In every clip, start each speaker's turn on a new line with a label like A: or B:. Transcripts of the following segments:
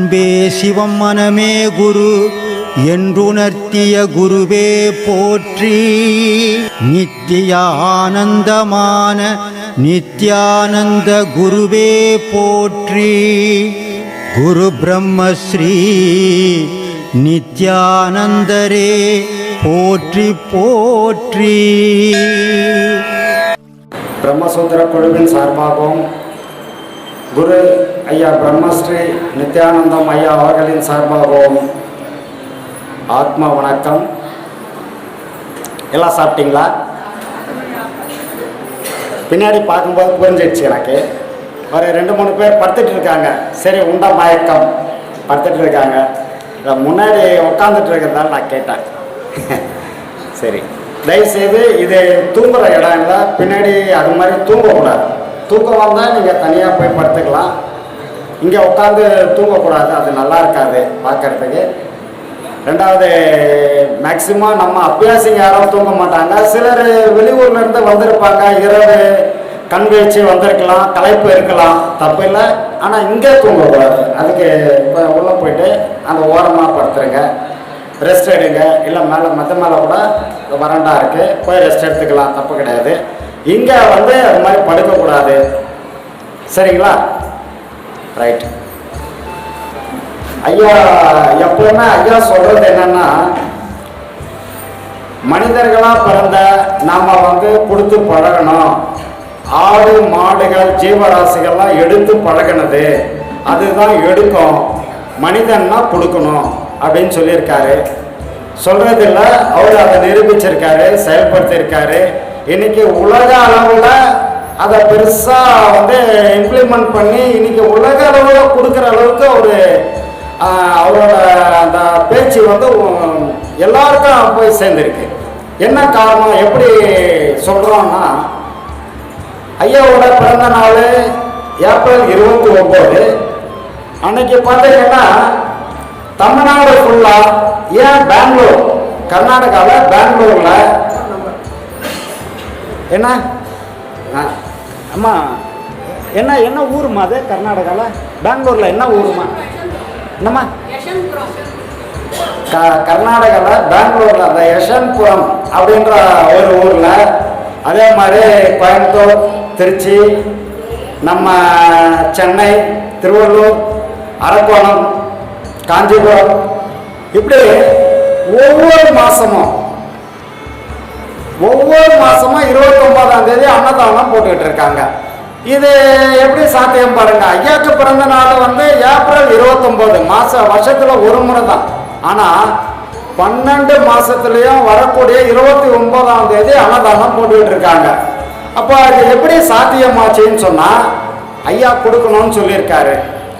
A: அன்பே சிவம் மனமே குரு என்றுணர்த்திய குருவே போற்றி. நித்திய ஆனந்தமான நித்யானந்த குருவே போற்றி. குரு பிரம்மஸ்ரீ நித்யானந்தரே போற்றி போற்றி.
B: பிரம்மசூத்திர குழுவின் சார்பாகவும் குரு ஐயா பிரம்மஸ்ரீ நித்யானந்தம் ஐயா அவர்களின் சார்பாகவும் ஆத்மா வணக்கம். எல்லாம் சாப்பிட்டீங்களா? பின்னாடி பார்க்கும்போது புரிஞ்சிடுச்சு எனக்கு. ஒரு ரெண்டு மூணு பேர் படுத்துட்டு இருக்காங்க. சரி உண்டா மயக்கம்? படுத்துட்டு இருக்காங்க. இதை முன்னாடி உட்காந்துட்டு இருக்கிறதால நான் கேட்டேன். சரி. தயவுசெய்து இது தூங்குற இடம் இல்லை பின்னாடி அது மாதிரி தூங்கக்கூடாது. தூக்கம் வந்தால் நீங்கள் தனியாக போய் படுத்துக்கலாம். இங்கே உட்காந்து தூங்கக்கூடாது அது நல்லா இருக்காது பார்க்குறதுக்கு ரெண்டாவது மேக்சிமம் நம்ம அபியாசிங்க யாரும் தூங்க மாட்டாங்க. சிலர் வெளியூர்லேருந்து வந்திருப்பாங்க இரவு கண் வீழ்ச்சி வந்திருக்கலாம் களைப்பு இருக்கலாம் தப்பு இல்லை ஆனால் இங்கே தூங்கக்கூடாது. அதுக்கு இப்போ உள்ளே போயிட்டு அந்த ஓரமாக படுத்துருங்க. ரெஸ்ட் எடுங்க. இல்லை மேலே மற்ற மேலே கூட வறண்டா இருக்குது போய் ரெஸ்ட் எடுத்துக்கலாம் தப்பு கிடையாது. இங்கே வந்து அது மாதிரி படுக்கக்கூடாது சரிங்களா? ரைட் ஐயா எப்பவுமே ஐயா சொல்கிறது என்னன்னா மனிதர்களாக பிறந்த நாம் வந்து கொடுத்து பழகணும். ஆடு மாடுகள் ஜீவராசிகள்லாம் எடுத்து பழகினது. அதுதான் எடுக்கும். மனிதன்னா கொடுக்கணும் அப்படின்னு சொல்லியிருக்காரு. சொல்கிறதில்ல அவர் அதை நிரூபிச்சிருக்காரு செயல்படுத்தியிருக்காரு. இன்னைக்கு உலக அளவில் அதை பெருசாக வந்து இம்ப்ளிமெண்ட் பண்ணி இன்னைக்கு உலக அளவில் கொடுக்குற அளவுக்கு ஒரு அவரோட அந்த பேச்சு வந்து எல்லாருக்கும் போய் சேர்ந்துருக்கு. என்ன காரணம் எப்படி சொல்கிறோன்னா ஐயாவோட பிறந்த நாள் ஏப்ரல் இருபத்தி ஒம்பது அன்னைக்கு பார்த்தீங்கன்னா தமிழ்நாடு ஃபுல்லாக ஏன் பெங்களூர் கர்நாடகாவில் பெங்களூரில் என்ன? ஆ, அம்மா என்ன என்ன ஊருமா அது? கர்நாடகாவில் பெங்களூரில் என்ன ஊருமா என்னம்மா? க கர்நாடகாவில் பெங்களூரில் அந்த யசன்புரம் அப்படின்ற ஒரு ஊரில் அதே மாதிரி கோயம்புத்தூர் திருச்சி நம்ம சென்னை திருவள்ளூர் அரக்கோணம் காஞ்சிபுரம். இப்படி ஒவ்வொரு மாதமும் ஒவ்வொரு மாசமும் இருபத்தி ஒன்பதாம் தேதி அன்னதானம் போட்டுக்கிட்டு இருக்காங்க. இது எப்படி சாத்தியம் பாருங்க? ஐயாக்கு பிறந்த நாள் வந்து ஏப்ரல் இருபத்தொம்போது மாச வருஷத்துல ஒரு முறை தான் ஆனா பன்னெண்டு மாசத்துலயும் வரக்கூடிய இருபத்தி ஒன்பதாம் தேதி அன்னதானம் போட்டுக்கிட்டு இருக்காங்க. அப்போ அது எப்படி சாத்தியமாச்சுன்னு சொன்னா ஐயா கொடுக்கணும்னு சொல்லியிருக்காரு.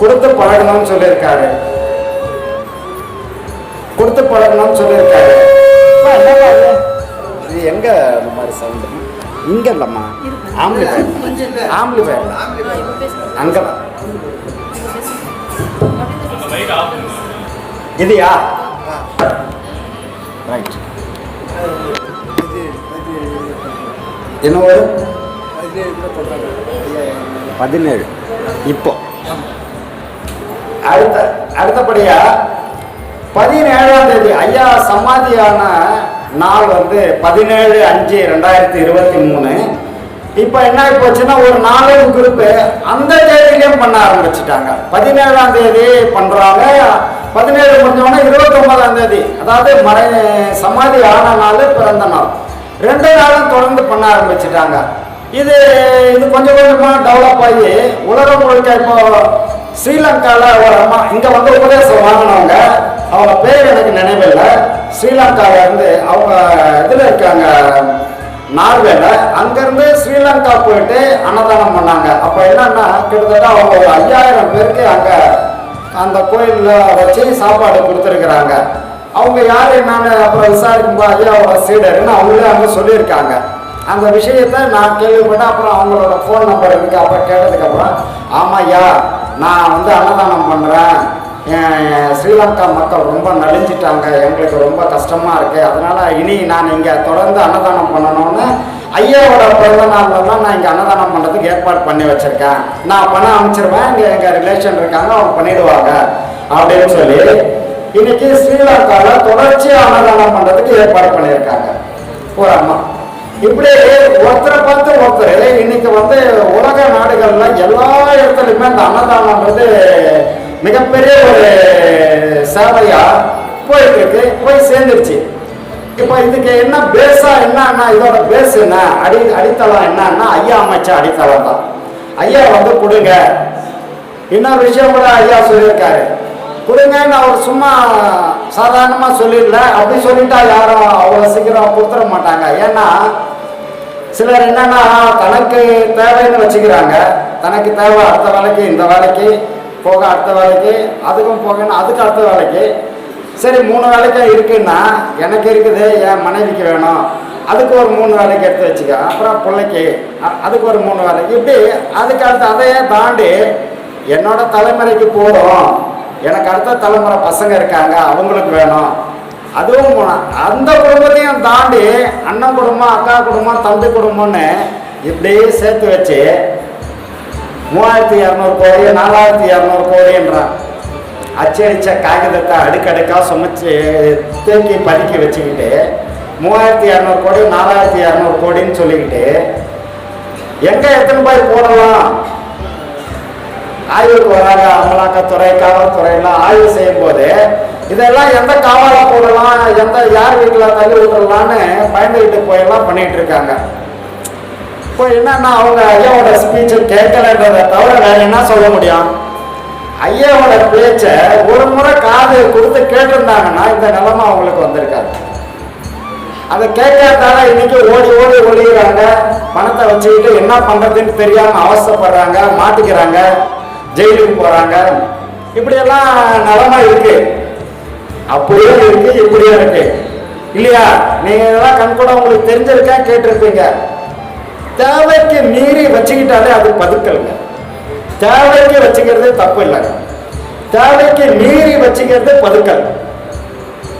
B: கொடுத்து பழகணும்னு சொல்லியிருக்காரு. கொடுத்து பழகணும்னு சொல்லியிருக்காரு. இது? எங்கே எங்க இந்த மாதிரி சவுண்டு இங்க இல்லம்மா. ஆம்பிளிஃபயர் ஆம்பிளிஃபயர் அங்கதான் பேர் இதுயா ரைட் என்ன ஒரு பதினேழு. இப்போ. அடுத்த அடுத்தபடியா பதினேழாம் தேதி ஐயா சமாதியான நாள் வந்து பதினேழு அஞ்சு ரெண்டாயிரத்தி இருபத்தி மூணு. இப்போ என்ன ஆகி போச்சுன்னா ஒரு நாலு குரூப்பு அந்த தேதியிலையும் பண்ண ஆரம்பிச்சிட்டாங்க. பதினேழாம் தேதி பண்ணுறாங்க பதினேழு முடிஞ்சவொடனே இருபத்தொம்பதாம் தேதி அதாவது மறை சமாதி ஆன நாள் பிறந்த நாள். ரெண்டு நாளும் தொடர்ந்து பண்ண ஆரம்பிச்சிட்டாங்க. இது இது கொஞ்சம் கொஞ்சமாக டெவலப் ஆகி உலகம் முழுக்க இப்போ ஸ்ரீலங்காவில் ஒரு அம்மா வந்து உபதேசம் வாங்கினவங்க அவங்க பேர் எனக்கு நினைவில்லை. ஸ்ரீலங்கால இருந்து அவங்க இதுல இருக்காங்க நார்வேல. அங்கிருந்து ஸ்ரீலங்கா போயிட்டு அன்னதானம் பண்ணாங்க. அப்ப என்னன்னா கிட்டத்தட்ட அவங்க ஒரு ஐயாயிரம் பேருக்கு அங்க அந்த கோயில்ல வச்சு சாப்பாடு கொடுத்துருக்குறாங்க. அவங்க யார் என்னன்னு அப்புறம் விசாரிக்கும் போது ஐயாவோட சீடர்னு அவங்களே அங்கே சொல்லியிருக்காங்க. அந்த விஷயத்த நான் கேள்விப்பட்டேன். அப்புறம் அவங்களோட ஃபோன் நம்பர் இருக்கு. அப்போ கேட்டதுக்கப்புறம் ஆமாம் ஐயா நான் வந்து அன்னதானம் பண்ணுறேன் ஸ்ரீலங்கா மக்கள் ரொம்ப நலிஞ்சிட்டாங்க எங்களுக்கு ரொம்ப கஷ்டமாக இருக்குது அதனால் இனி நான் இங்கே தொடர்ந்து அன்னதானம் பண்ணணும்னு ஐயாவோட பிறந்த நாளில் தான் நான் இங்கே அன்னதானம் பண்ணுறதுக்கு ஏற்பாடு பண்ணி வச்சுருக்கேன். நான் பணம் அனுப்பிச்சிருவேன். இங்கே எங்கள் ரிலேஷன் இருக்காங்க அவங்க பண்ணிடுவாங்க. அப்படின்னு சொல்லி இன்னைக்கு ஸ்ரீலங்காவில் தொடர்ச்சியாக அன்னதானம் பண்ணுறதுக்கு ஏற்பாடு பண்ணியிருக்காங்க. ஒரு அம்மா. இப்படி ஒருத்தரை பார்த்து ஒருத்தர் இன்னைக்கு வந்து உலக நாடுகளில் எல்லா இடத்துலையுமே இந்த அன்னதானம்ன்றது மிகப்பெரிய ஒரு சேவையா போயிட்டு இருக்கு போய் சேர்ந்துருச்சு. இப்போ இதுக்கு என்ன பேஸா என்னன்னா இதோட பேஸ் என்ன? அடி அடித்தளம் என்னன்னா ஐயா அமைச்ச அடித்தளம் தான். ஐயா வந்து கொடுங்க. இன்னொரு விஷயம் கூட ஐயா சொல்லியிருக்காரு. கொடுங்கன்னு அவர் சும்மா சாதாரணமாக சொல்லிடல. அப்படி சொல்லிட்டா யாரும் அவ்வளோ சீக்கிரம் கொடுத்துட மாட்டாங்க. ஏன்னா சிலர் என்னன்னா தனக்கு தேவைன்னு வச்சுக்கிறாங்க. தனக்கு தேவை அடுத்த வேலைக்கு இந்த வேலைக்கு. போக அடுத்த வேலைக்கு அதுக்கும் போகணும் அதுக்கு அடுத்த வேலைக்கு. சரி மூணு வேலைக்கும் இருக்குன்னா எனக்கு இருக்குது என் மனைவிக்கு வேணும். அதுக்கு ஒரு மூணு வேலைக்கு எடுத்து வச்சுக்க. அப்புறம் பிள்ளைக்கு அதுக்கு ஒரு மூணு வேலைக்கு. இப்படி அதுக்கு அடுத்து அதையே தாண்டி என்னோட தலைமுறைக்கு போதும். எனக்கு அடுத்த தலைமுறை பசங்க இருக்காங்க அவங்களுக்கு வேணும். அதுவும் அந்த குடும்பத்தையும் தாண்டி அண்ணன் குடும்பம் அக்கா குடும்பம் தம்பி குடும்பம்னு இப்படியே சேர்த்து வச்சு மூவாயிரத்தி இரநூறு கோடி நாலாயிரத்தி இரநூறு கோடின்றான் அச்சடித்த காகிதத்தை அடுக்கடுக்காக சுமைச்சு தேக்கி பதுக்கி வச்சுக்கிட்டு மூவாயிரத்தி இரநூறு கோடி நாலாயிரத்தி இரநூறு கோடின்னு சொல்லிக்கிட்டு எங்கே எத்தனை பேர் போடலாம்? ஆய்வுக்கு வராங்க அமலாக்கத்துறை காவல்துறையெல்லாம் ஆய்வு செய்யும் போது இதெல்லாம் எந்த காவலாக போடலாம்? எந்த யார் வீட்டில் தள்ளி விட்டுறலான்னு பயந்துக்கிட்டு போயெல்லாம் பண்ணிகிட்டு இருக்காங்க. இப்போ என்னன்னா அவங்க ஐயாவோட ஸ்பீச்சை கேட்கலன்றதை தவிர வேற என்ன சொல்ல முடியும்? ஐயாவோட பேச்சை ஒரு முறை காது கொடுத்து கேட்டிருந்தாங்கன்னா இந்த நிலைமை அவங்களுக்கு வந்திருக்காது. அதை கேட்காதால இன்னைக்கு ஓடி ஓடி ஒழிகிறாங்க பணத்தை வச்சுக்கிட்டு என்ன பண்றதுன்னு தெரியாம அவசப்படுறாங்க மாட்டிக்கிறாங்க ஜெயிலுக்கு போறாங்க. இப்படியெல்லாம் நிலமா இருக்கு. அப்படியே இருக்கு இப்படியே இருக்கு. இல்லையா? நீங்க இதெல்லாம் கண்கூட உங்களுக்கு தெரிஞ்சிருக்கேன் கேட்டிருப்பீங்க. தேவைக்கு மீறி வச்சுக்கிட்டாலே அது பதுக்கல்ங்க தேவைக்கு வச்சுக்கிறது தப்பு இல்லைங்க தேவைக்கு மீறி வச்சுக்கிறது பதுக்கல்.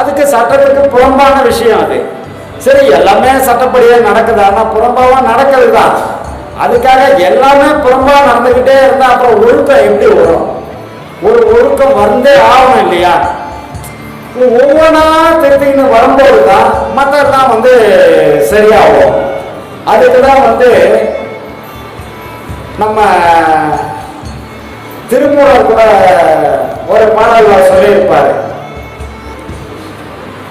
B: அதுக்கு சட்டத்துக்கு புறம்பான விஷயம் அது. சரி எல்லாமே சட்டப்படியே நடக்குதான்னா புறம்பாவா நடக்கிறது தான். அதுக்காக எல்லாமே புறம்பா நடந்துக்கிட்டே இருந்தா அப்புறம் ஒழுக்கம் எப்படி வரும்? ஒரு ஒழுக்கம் வந்தே ஆகணும் இல்லையா? ஒவ்வொன்றா திருத்தின்னு வரும்போது தான் மற்றெல்லாம் வந்து சரியாகும். அதுக்கு தான் வந்து நம்ம திருமூலர் கூட ஒரு பாடல் சொல்லியிருப்பாரு.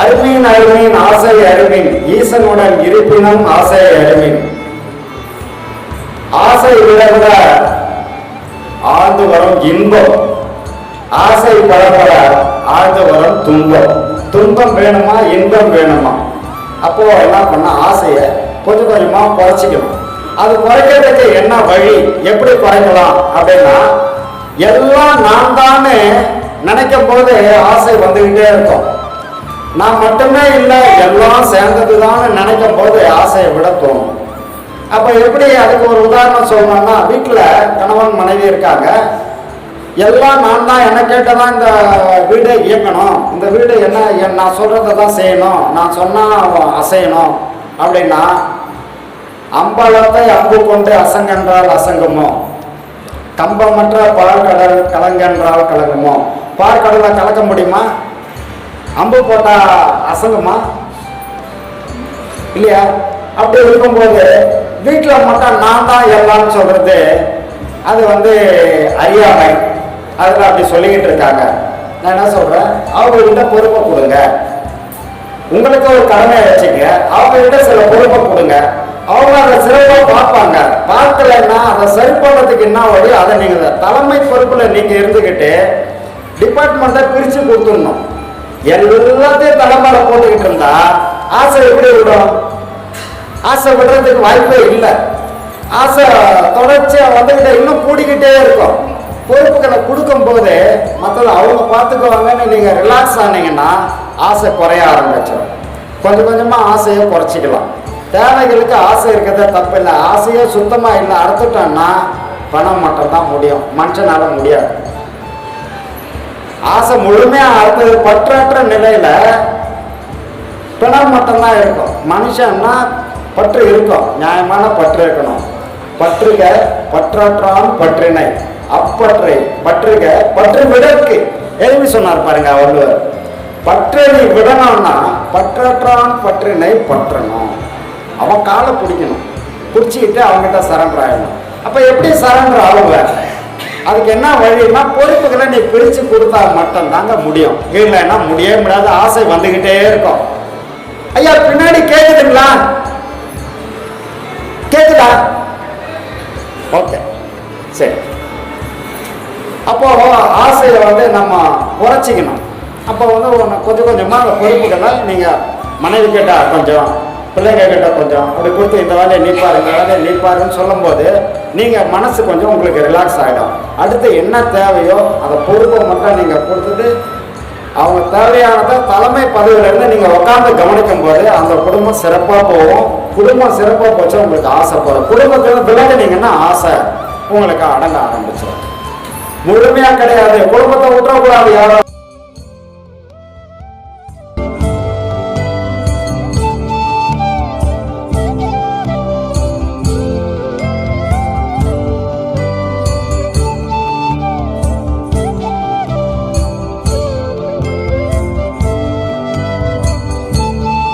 B: அருமீன் அருமீன் ஆசை அருமீன் ஈசனுடன் இருப்பினும் ஆசை அருமீன். ஆசை விட விட ஆழ்ந்து வரும் இன்பம் ஆசை பட பட ஆழ்ந்து வரும் துன்பம். துன்பம் வேணுமா இன்பம் வேணுமா? அப்போ என்ன பண்ண ஆசையை கொஞ்சம் கொஞ்சமா குறைச்சிக்கணும் அது குறைக்கிறதுக்கு என்ன வழி? எப்படி குறைக்கலாம் அப்படின்னா எல்லாம் நான் தானே நினைக்கும் போது ஆசை வந்துகிட்டே இருக்கும். நான் மட்டுமே இல்லை எல்லாம் சேர்ந்ததுதான் நினைக்கும் போது ஆசையை விட தோணும். அப்போ எப்படி அதுக்கு ஒரு உதாரணம் சொல்லணும்னா வீட்டில் கணவன் மனைவி இருக்காங்க. எல்லாம் நான் தான் என்ன கேட்டதான் இந்த வீடை இயக்கணும் இந்த வீடு என்ன என் நான் சொல்கிறத தான் செய்யணும். நான் சொன்னால் அசையணும் அப்படின்னா அம்பலத்தை அம்பு கொண்டு அசங்கென்றால் அசங்குமோ? கம்பமற்ற பால்கடல் கலங்கென்றால் கலங்குமோ? பால்கடலை கலக்க முடியுமா? அம்பு போட்டா அசங்குமா? இல்லையா? அப்படி இருக்கும்போது வீட்டில் மட்டும் நான் தான் எல்லாம்னு சொல்கிறது அது வந்து அறியாமை. அதில் அப்படி சொல்லிக்கிட்டு இருக்காங்க. நான் என்ன சொல்கிறேன் அவங்ககிட்ட பொறுப்பை கொடுங்க. உங்களுக்கு ஒரு கடமையை வச்சுங்க. அவங்ககிட்ட சில பொறுப்பை கொடுங்க. அவங்க அதை சிறப்பாக பார்ப்பாங்க. பார்க்கலன்னா அதை சரி பண்ணுறதுக்கு என்ன வழி? அதை நீங்கள் தலைமை பொறுப்பில் நீங்கள் இருந்துக்கிட்டு டிபார்ட்மெண்ட்டை பிரித்து கொடுத்துடணும். எல்லாத்தையும் தலைமையில போட்டுக்கிட்டு இருந்தா ஆசை எப்படி விடும்? ஆசை விடுறதுக்கு வாய்ப்பே இல்லை. ஆசை தொடர்ச்சியாக வந்துக்கிட்ட இன்னும் கூடிக்கிட்டே இருக்கும். பொறுப்புகளை கொடுக்கும் போது மற்றது அவங்க பார்த்துக்குவாங்கன்னு நீங்கள் ரிலாக்ஸ் ஆனீங்கன்னா ஆசை குறைய ஆரம்பிச்சிடும். கொஞ்சம் கொஞ்சமாக ஆசையை குறைச்சிக்கலாம். தேவைகளுக்கு ஆசை இருக்கிறத தப்பு இல்லை ஆசையே சுத்தமா இல்லை. அறுத்துட்டோம்னா பணம் மட்டும்தான் முடியும். மனுஷனால முடியாது. ஆசை முழுமையா அறுத்தது பற்றற்ற நிலையில பிணம் மட்டும்தான் இருக்கும். மனுஷன்னா பற்று இருக்கும். நியாயமான பற்று இருக்கணும். பற்றுக பற்றற்றான் பற்றினை. அப்பற்றை பற்றுக பற்று விடற்கு. எழுதி சொன்னார் பாருங்க வள்ளுவர். பற்றடி விடணும்னா பற்றற்றான் பற்றினை பற்றணும். அவன் காலை பிடிக்கணும். பிடிச்சிக்கிட்டு அவங்ககிட்ட சரண்டர் ஆகணும் அப்போ எப்படி சரண்டர் ஆகுங்க? அதுக்கு என்ன வழின்னா பொறுப்புகளை நீ பிரித்து கொடுத்தா மட்டும் தாங்க முடியும். இல்லைன்னா முடிய முடியாத ஆசை வந்துக்கிட்டே இருக்கும். ஐயா பின்னாடி கேட்குதுங்களா கேட்குதா ஓகே சரி. அப்போ ஆசையை வந்து நம்ம குறைச்சிக்கணும். அப்போ வந்து ஒன்று கொஞ்சம் கொஞ்சமாக அந்த பொறுப்புகளை நீங்கள் மனைவி கேட்டால் கொஞ்சம் பிள்ளைங்க கிட்ட கொஞ்சம் அப்படி கொடுத்து இந்த வேலையை நீ பாரு இந்த வேலையை நீ பாருன்னு சொல்லும்போது நீங்கள் மனசு கொஞ்சம் உங்களுக்கு ரிலாக்ஸ் ஆகிடும் அடுத்து என்ன தேவையோ அந்த பொறுப்பை மட்டும் நீங்கள் கொடுத்துட்டு அவங்க தேவையானதை தலைமை பதவியிலேருந்து நீங்கள் உட்காந்து கவனிக்கும் போது அந்த குடும்பம் சிறப்பாக போகும். குடும்பம் சிறப்பாக போச்சு உங்களுக்கு ஆசைப்படும் குடும்பத்தில் விலகினீங்கன்னா ஆசை உங்களுக்கு அடங்க ஆரம்பிச்சிடும் முழுமையாக கிடையாது. குடும்பத்தை விட்டுறக்கூடாது யாரும்.